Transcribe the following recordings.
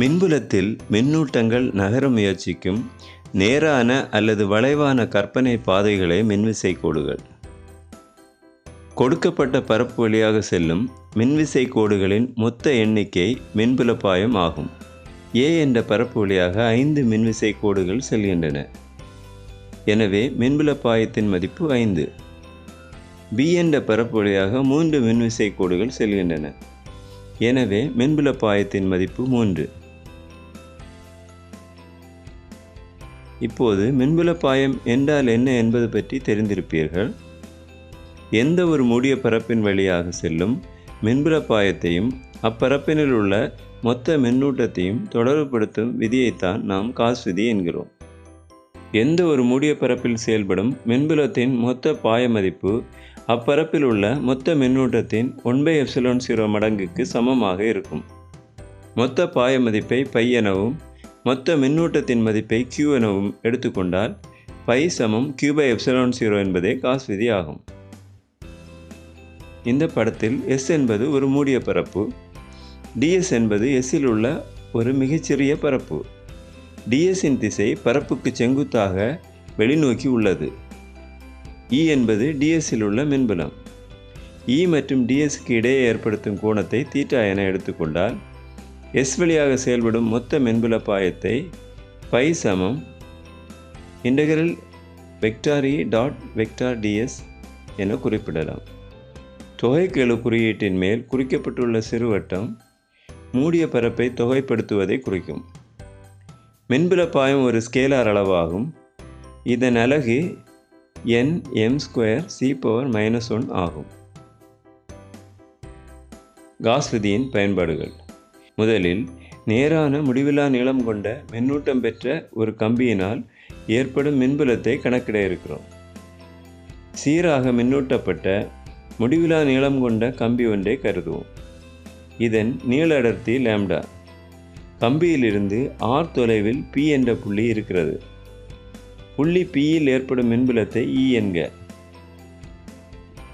மின்புலத்தில் மின்னூட்டங்கள் நகர முயற்சிக்கும் நேரான அல்லது வளைவான கற்பனை பாதைகளே மின்விசை கோடுகள் கொடுக்கப்பட்ட பரப்பு வழியாக செல்லும் மின்விசை கோடுகளின் மொத்த எண்ணிக்கை மின்புலப்பாயம் ஆகும். ஏ என்ற பரப்பு வழியாக ஐந்து மின்விசை கோடுகள் செல்கின்றன. எனவே மின்புலப்பாயத்தின் மதிப்பு ஐந்து. பி என்ற பரப்பு வழியாக மூன்று மின்விசை கோடுகள் செல்கின்றன. எனவே மின்புலப்பாயத்தின் மதிப்பு மூன்று. இப்போது மின்புலப்பாயம் என்றால் என்ன என்பது பற்றி தெரிந்திருப்பீர்கள். எந்த ஒரு மூடிய பரப்பின் வழியாக செல்லும் மின்புலப்பாயத்தையும் அப்பரப்பினில் உள்ள மொத்த மின்னூட்டத்தையும் தொடர்புபடுத்தும் விதியைத்தான் நாம் காஸ் விதி என்கிறோம். எந்த ஒரு மூடிய பரப்பில் செயல்படும் மின்புலத்தின் மொத்த பாய மதிப்பு அப்பரப்பில் உள்ள மொத்த மின்னூட்டத்தின் ஒன் பை எப்சிலோன் ஜீரோ மடங்குக்கு சமமாக இருக்கும். மொத்த பாய மதிப்பை பை எனவும் மொத்த மின்னூட்டத்தின் மதிப்பை கியூ எனவும் எடுத்துக்கொண்டால் பை சமம் கியூ பை எப்சலான் ஜீரோ என்பதே காஸ் விதி ஆகும். இந்த படத்தில் எஸ் என்பது ஒரு மூடிய பரப்பு. டிஎஸ் என்பது எஸ்ஸில் உள்ள ஒரு மிகச்சிறிய பரப்பு. டிஎஸ்ஸின் திசை பரப்புக்கு செங்குத்தாக வெளிநோக்கி உள்ளது. இ என்பது டிஎஸ்ஸில் உள்ள மின்புலம். இ மற்றும் டிஎஸ்க்கு இடையே ஏற்படுத்தும் கோணத்தை தீட்டா என எடுத்துக்கொண்டால் எஸ் வழியாக செயல்படும் மொத்த மின்புல பாயத்தை பை சமம் integral vector E dot vector DS என குறிப்பிடலாம். தொகைக்கெழு குறியீட்டின் மேல் குறிக்கப்பட்டுள்ள சிறுவட்டம் மூடிய பரப்பை தொகைப்படுத்துவதை குறிக்கும். மின்புல பாயம் ஒரு ஸ்கேலார் அளவாகும். இதன் அலகு N M square C power minus one ஆகும். காஸ் விதியின் பயன்பாடுகள். முதலில் நேரான முடிவிலா நீளம் கொண்ட மின்னூட்டம் பெற்ற ஒரு கம்பியினால் ஏற்படும் மின்புலத்தை கணக்கிட இருக்கிறோம். சீராக மின்னூட்டப்பட்ட முடிவிலா நீளம் கொண்ட கம்பி ஒன்றை கருதுவோம். இதன் நீள அடர்த்தி லேம்டா. கம்பியிலிருந்து ஆர் தொலைவில் பி என்ற புள்ளி இருக்கிறது. புள்ளி பியில் ஏற்படும் மின்புலத்தை இ என்க.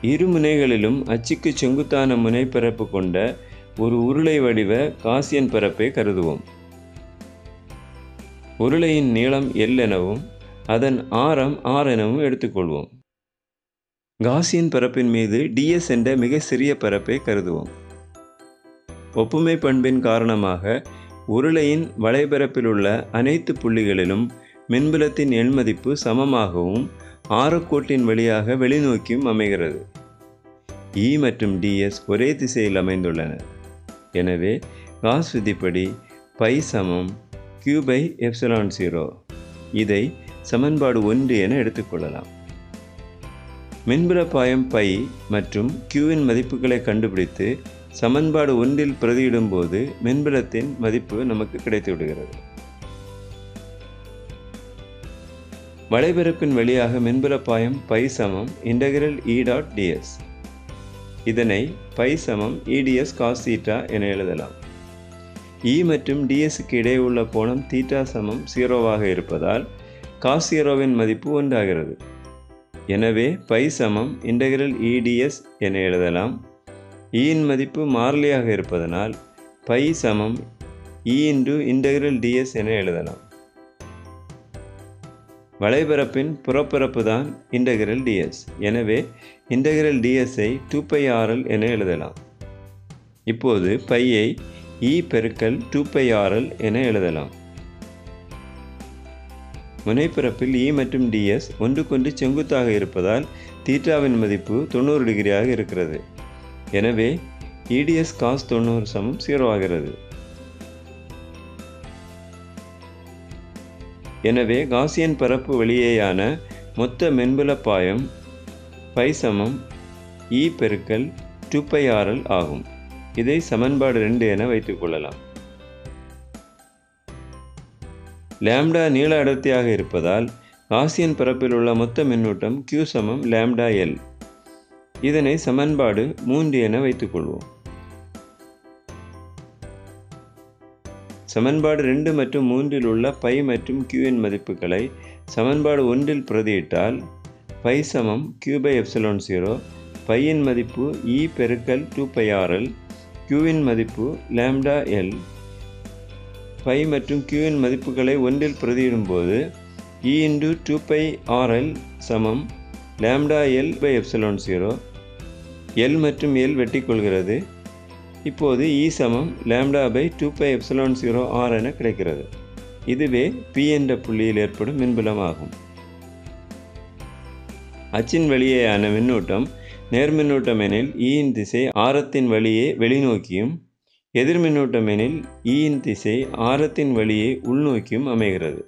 இரு முனைகளிலும் அச்சுக்கு செங்குத்தான முனைப்பரப்பு கொண்ட ஒரு உருளை வடிவ காசியன் பரப்பை கருதுவோம். உருளையின் நீளம் எல் எனவும் அதன் ஆரம் ஆர் எனவும் எடுத்துக்கொள்வோம். காசியன் பரப்பின் மீது டிஎஸ் என்ற மிக சிறிய பரப்பை கருதுவோம். ஒப்புமை பண்பின் காரணமாக உருளையின் வலைபரப்பில் உள்ள அனைத்து புள்ளிகளிலும் மின்புலத்தின் எண்மதிப்பு சமமாகவும் ஆரக்கோட்டின் வழியாக வெளிநோக்கியும் அமைகிறது. இ மற்றும் டிஎஸ் ஒரே திசையில் அமைந்துள்ளன. எனவே காஸ் விதிப்படி பை சமம் கியூ பை எப்சலான் ஜீரோ இதை சமன்பாடு ஒன்று என எடுத்துக்கொள்ளலாம். மின்புல பாயம் பை மற்றும் கியூவின் மதிப்புகளை கண்டுபிடித்து சமன்பாடு ஒன்றில் பிரதியிடும்போது மின்புலத்தின் மதிப்பு நமக்கு கிடைத்து விடுகிறது. வழியாக மின்புல பாயம் பை சமம் இன்டகிரல் இ டாட் டிஎஸ் இதனை பை சமம் இடிஎஸ் காஸ் தீட்டா என எழுதலாம். இ மற்றும் டிஎஸ்க்கு இடையே உள்ள கோணம் தீட்டா சமம் சீரோவாக இருப்பதால் காஸ் சீரோவின் மதிப்பு ஒன்றாகிறது. எனவே பை சமம் இன்டகிரல் இடிஎஸ் என எழுதலாம். E இயின் மதிப்பு மாறிலியாக இருப்பதனால் பை சமம் இ இன்டு இன்டகிரல் டிஎஸ் என எழுதலாம். வலைபரப்பின் புறப்பரப்பு தான் இன்டகிரல் டிஎஸ் எனவே இன்டகிரல் டிஎஸ்ஐ டூ பை ஆர்எல் என எழுதலாம். இப்போது பையை இ e பெருக்கல் டூ பை ஆர்எல் என எழுதலாம். முனைப்பிறப்பில் இ மற்றும் டிஎஸ் ஒன்றுக்கொன்று செங்குத்தாக இருப்பதால் தீட்டாவின் மதிப்பு தொண்ணூறு டிகிரியாக இருக்கிறது. எனவே இடிஎஸ் காஸ் தொண்ணூறு சமம் ஜீரோ ஆகிறது. எனவே காசியன் பரப்பு வெளியேயான மொத்த மென்புல பாயம் பை சமம் இ பெருக்கல் டூ பை ஆர்எல் ஆகும். இதை சமன்பாடு ரெண்டு என வைத்துக்கொள்ளலாம் லேம்டா நீள அடர்த்தியாக இருப்பதால் காசியன் பரப்பில் உள்ள மொத்த மின்னூட்டம் கியூ சமம் லேம்டா எல் இதனை சமன்பாடு மூன்று என வைத்துக்கொள்வோம் சமன்பாடு ரெண்டு மற்றும் மூன்றில் உள்ள பை மற்றும் கியூவின் மதிப்புகளை சமன்பாடு ஒன்றில் பிரதியிட்டால் பை சமம் கியூ பை எப்சலோன் ஜீரோ பையின் மதிப்பு இ பெருக்கல் டூ பை ஆர்எல் கியூவின் மதிப்பு லேம்டா எல் பை மற்றும் கியூவின் மதிப்புகளை ஒன்றில் பிரதியிடும்போது e E into two pi RL சமம் lambda L by epsilon zero L மற்றும் எல் வெட்டி கொள்கிறது இப்போது இ சமம் lambda by two pi epsilon zero R என கிடைக்கிறது. இதுவே பி என்ற புள்ளியில் ஏற்படும் மின்புலமாகும். அச்சின் வழியேயான மின்னூட்டம் நேர்மின்னூட்டம் எனில் e ஈயின் திசை ஆரத்தின் வழியே வெளிநோக்கியும் எதிர்மின்னூட்டம் எனில் e ஈயின் திசை ஆரத்தின் வழியே உள்நோக்கியும் அமைகிறது.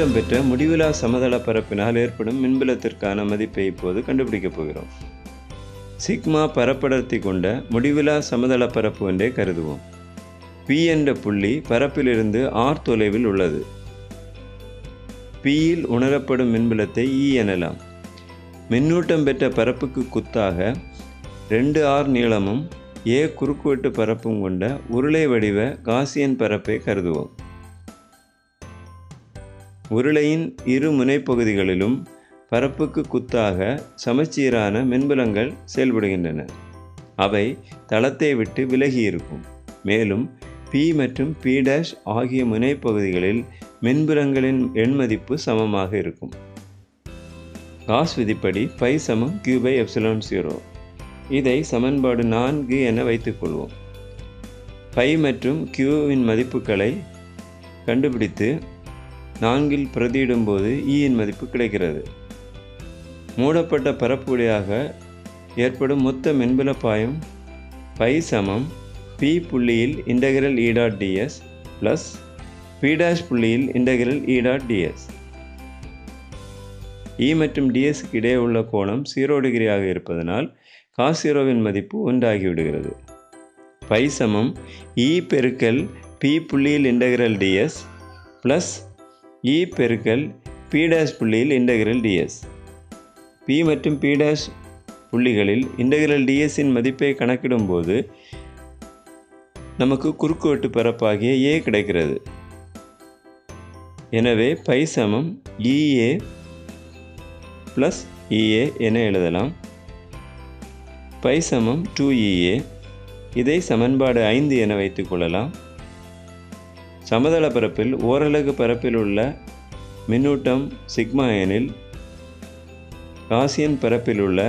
மின்னூட்டம் பெற்ற முடிவிலா சமதள பரப்பினால் ஏற்படும் மின்புலத்திற்கான மதிப்பை இப்போது கண்டுபிடிக்கப் போகிறோம். சிக்மா பரப்படர்த்தி கொண்ட முடிவிலா சமதள பரப்பு என்றே கருதுவோம். பி என்ற புள்ளி பரப்பிலிருந்து ஆர் தொலைவில் உள்ளது. பியில் உணரப்படும் மின்புலத்தை இ எனலாம். மின்னூட்டம் பெற்ற பரப்புக்கு குத்தாக ரெண்டு ஆர் நீளமும் ஏ குறுக்குவெட்டு பரப்பும் கொண்ட உருளை வடிவ காசியன் பரப்பை கருதுவோம். உருளையின் இரு முனைப்பகுதிகளிலும் பரப்புக்கு குத்தாக சமச்சீரான மின்புலங்கள் செயல்படுகின்றன. அவை தளத்தை விட்டு விலகி இருக்கும் மேலும் பி மற்றும் பி டேஷ் ஆகிய முனைப்பகுதிகளில் மின்புலங்களின் எண்மதிப்பு சமமாக இருக்கும். காஸ் விதிப்படி பை சமம் கியூ பை எப்சிலான் ஜீரோ. இதை சமன்பாடு நான்கு என வைத்துக்கொள்வோம் பை மற்றும் கியூவின் மதிப்புகளை கண்டுபிடித்து நான்கில் பிரதியிடும்போது e ஈயின் மதிப்பு கிடைக்கிறது. மூடப்பட்ட பரப்பு வழியாக ஏற்படும் மொத்த மின்புல பாயம் பை சமம் பி புள்ளியில் integral E dot DS plus P dash புள்ளியில் integral E e dot DS E e மற்றும் டிஎஸ்க்கு இடையே உள்ள கோணம் ஜீரோ டிகிரியாக இருப்பதனால் காஸ் ஜீரோவின் மதிப்பு ஒன்றாகிவிடுகிறது பை சமம் இ பெருக்கல் பி புள்ளியில் இன்டகிரல் டிஎஸ் ப்ளஸ் இ பெருக்கல் பி டேஷ் புள்ளியில் இன்டகிரல் டிஎஸ் பி மற்றும் பி டேஷ் புள்ளிகளில் இன்டகிரல் டிஎஸ்ஸின் மதிப்பை கணக்கிடும்போது நமக்கு குறுக்குவெட்டு பரப்பாகிய ஏ கிடைக்கிறது. எனவே பை சமம் இஏ ப்ளஸ் இஏ என எழுதலாம். பை சமம் டூ இஏ இதை சமன்பாடு ஐந்து என வைத்துக்கொள்ளலாம் சமதள பரப்பில் ஓரலகு பரப்பில் உள்ள மின்னூட்டம் சிக்மா எனில் காசியன் பரப்பில் உள்ள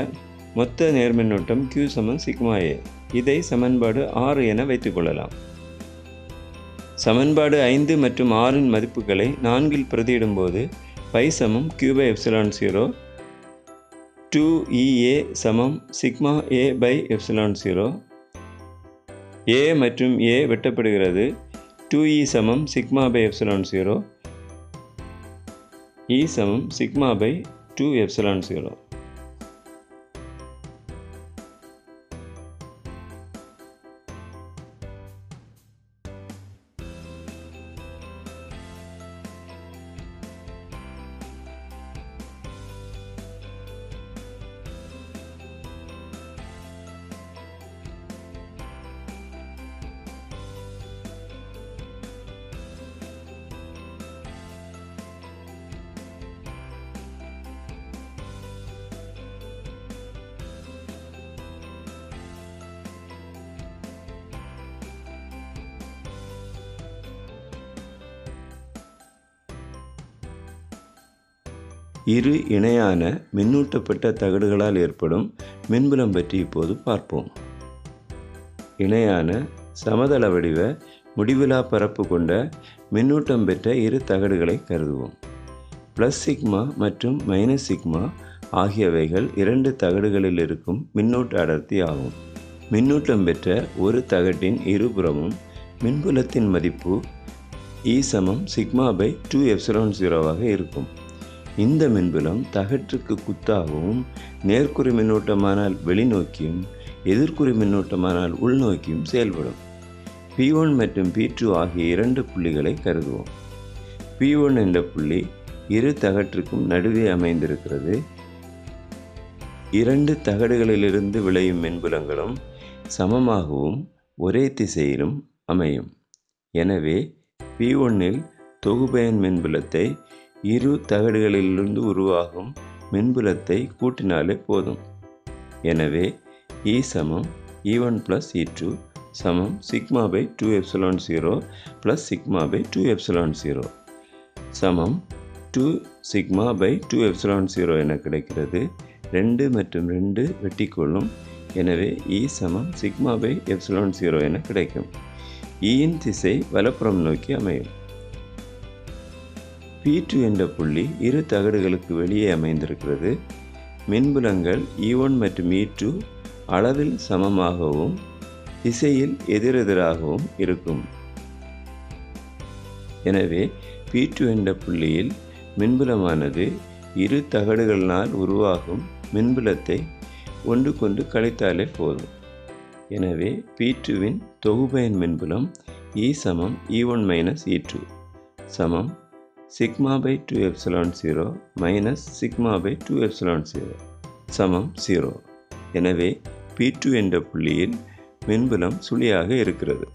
மொத்த நேர்மின்னூட்டம் கியூ சமம் சிக்மா ஏ இதை சமன்பாடு ஆறு என வைத்துக்கொள்ளலாம் சமன்பாடு ஐந்து மற்றும் ஆறின் மதிப்புகளை நான்கில் பிரதியிடும்போது பை சமம் Q by epsilon zero two EA சமம் sigma A by epsilon zero. A மற்றும் ஏ வெட்டப்படுகிறது. டூ இ சமம் sigma by epsilon zero E சமம் sigma by two epsilon zero இரு இணையான மின்னூட்டப்பட்ட தகடுகளால் ஏற்படும் மின்புலம் பற்றி இப்போது பார்ப்போம். இணையான சமதள வடிவ முடிவிலா பரப்பு கொண்ட மின்னூட்டம் பெற்ற இரு தகடுகளை கருதுவோம். ப்ளஸ் சிக்மா மற்றும் மைனஸ் சிக்மா ஆகியவைகள் இரண்டு தகடுகளில் இருக்கும் மின்னூட்ட அடர்த்தி ஆகும். மின்னூட்டம் பெற்ற ஒரு தகட்டின் இருபுறமும் மின்புலத்தின் மதிப்பு இ சமம் சிக்மா பை டூ எப்சிலான் ஜீரோவாக இருக்கும். இந்த மின்புலம் தகற்றுக்கு குத்தாகவும் நேர்க்குறி மின்னோட்டமானால் வெளிநோக்கியும் எதிர்க்குறி மின்னூட்டமானால் உள்நோக்கியும் செயல்படும். பி ஒன் மற்றும் பி டூ ஆகிய இரண்டு புள்ளிகளை கருதுவோம். பி ஒன் என்ற புள்ளி இரு தகற்றுக்கும் நடுவே அமைந்திருக்கிறது. இரண்டு தகடுகளிலிருந்து விளையும் மின்புலங்களும் சமமாகவும் ஒரே திசையிலும் அமையும். எனவே பி ஒன்னில் தொகுபயன் மின்புலத்தை இரு தகடுகளிலிருந்து உருவாகும் மின்புலத்தை கூட்டினாலே போதும். எனவே இ சமம் E one plus E two சமம் sigma by two epsilon zero plus sigma by two epsilon zero சமம் two sigma by two epsilon zero என கிடைக்கிறது. ரெண்டு மற்றும் ரெண்டு வெட்டிக்கொள்ளும். எனவே இ சமம் சிக்மா பை எப்சலான் ஜீரோ என கிடைக்கும். E இயின் திசை வலப்புறம் நோக்கி அமையும். பி டூ என்ற புள்ளி இரு தகடுகளுக்கு வெளியே அமைந்திருக்கிறது. மின்புலங்கள் இ ஒன் மற்றும் இ டூ அளவில் சமமாகவும் திசையில் எதிரெதிராகவும் இருக்கும். எனவே பி டூ என்ற புள்ளியில் மின்புலமானது இரு தகடுகளினால் உருவாகும் மின்புலத்தை ஒன்றுக்கொண்டு கழித்தாலே போதும். எனவே பி டூவின் தொகுபயன் மின்புலம் இ சமம் E one minus E two சமம் sigma by two epsilon zero minus sigma by two epsilon zero சமம் ஜீரோ. எனவே பி டூ என்ற புள்ளியில் மின்புலம் சுழியாக இருக்கிறது.